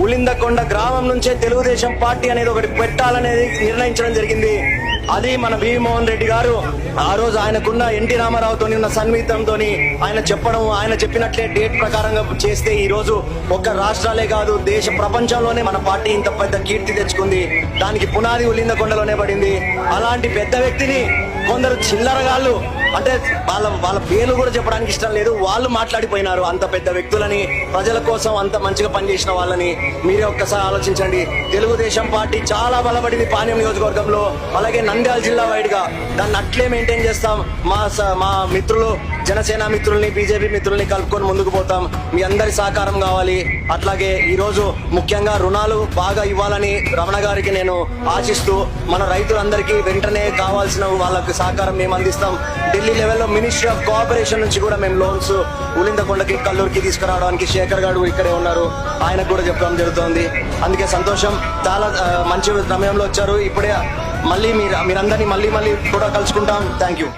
ఉలిందకొండ గ్రామం నుంచే తెలుగుదేశం పార్టీ అనేది ఒకటి పెట్టాలనేది నిర్ణయించడం అది మన భీమోహన్ రెడ్డి గారు. ఆ రోజు ఆయనకున్న ఎన్టీ రామారావుతో ఉన్న సన్నిహితంతో ఆయన చెప్పడం ఆయన చెప్పినట్లే డేట్ ప్రకారంగా చేస్తే ఈ రోజు ఒక్క రాష్ట్రాలే కాదు దేశ ప్రపంచంలోనే మన పార్టీ ఇంత పెద్ద కీర్తి తెచ్చుకుంది. దానికి పునాది ఉలిందకొండలోనే పడింది. అలాంటి పెద్ద వ్యక్తిని కొందరు చిల్లరగాళ్ళు అంటే వాళ్ళ వాళ్ళ పేర్లు కూడా చెప్పడానికి ఇష్టం లేదు వాళ్ళు మాట్లాడిపోయినారు అంత పెద్ద వ్యక్తులని ప్రజల కోసం అంత మంచిగా పనిచేసిన వాళ్ళని. మీరే ఒక్కసారి ఆలోచించండి. తెలుగుదేశం పార్టీ చాలా బలపడింది పానీయం నియోజకవర్గంలో. అలాగే నన్ను నంద్యాల జిల్లా వైడ్గా దాన్ని అట్లే మెయింటైన్ చేస్తాం. మా స- మా మిత్రులు జనసేన మిత్రుల్ని బీజేపీ మిత్రుల్ని కలుపుకొని ముందుకు పోతాం. మీ అందరి సహకారం కావాలి. అట్లాగే ఈ రోజు ముఖ్యంగా రుణాలు బాగా ఇవ్వాలని రమణ గారికి నేను ఆశిస్తూ మన రైతులందరికీ వెంటనే కావాల్సిన వాళ్ళకి సహకారం మేము అందిస్తాం. ఢిల్లీ లెవెల్లో మినిస్ట్రీ ఆఫ్ కోఆపరేషన్ నుంచి కూడా మేము లోన్స్ ఉలిందకొండకి కల్లూరికి తీసుకురావడానికి శేఖర్ గారు ఇక్కడే ఉన్నారు. ఆయనకు కూడా చెప్పడం జరుగుతోంది. అందుకే సంతోషం. చాలా మంచి సమయంలో వచ్చారు. ఇప్పుడే మళ్ళీ మీరు మీరందరినీ మళ్ళీ మళ్ళీ కూడా కలుసుకుంటాం. Thank you